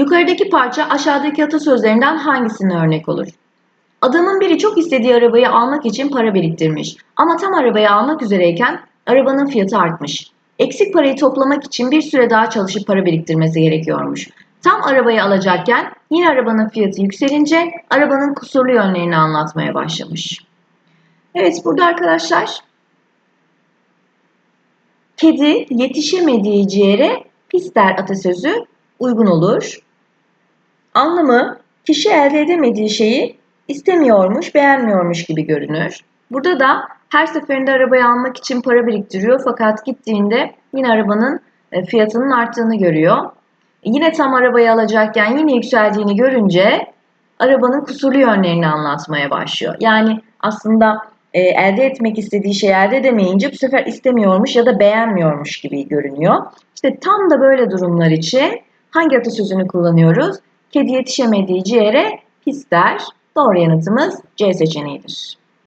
Yukarıdaki parça aşağıdaki atasözlerinden hangisine örnek olur? Adamın biri çok istediği arabayı almak için para biriktirmiş. Ama tam arabayı almak üzereyken arabanın fiyatı artmış. Eksik parayı toplamak için bir süre daha çalışıp para biriktirmesi gerekiyormuş. Tam arabayı alacakken yine arabanın fiyatı yükselince arabanın kusurlu yönlerini anlatmaya başlamış. Evet burada arkadaşlar kedi yetişemediği ciğere pis der atasözü uygun olur. Anlamı kişi elde edemediği şeyi istemiyormuş, beğenmiyormuş gibi görünür. Burada da her seferinde arabayı almak için para biriktiriyor fakat gittiğinde yine arabanın e, fiyatının arttığını görüyor. Yine tam arabayı alacakken yine yükseldiğini görünce arabanın kusurlu yönlerini anlatmaya başlıyor. Yani aslında e, elde etmek istediği şeyi elde edemeyince bu sefer istemiyormuş ya da beğenmiyormuş gibi görünüyor. İşte tam da böyle durumlar için hangi atasözünü kullanıyoruz? Kedi yetişemediği ciğere pis der. Doğru yanıtımız C seçeneğidir.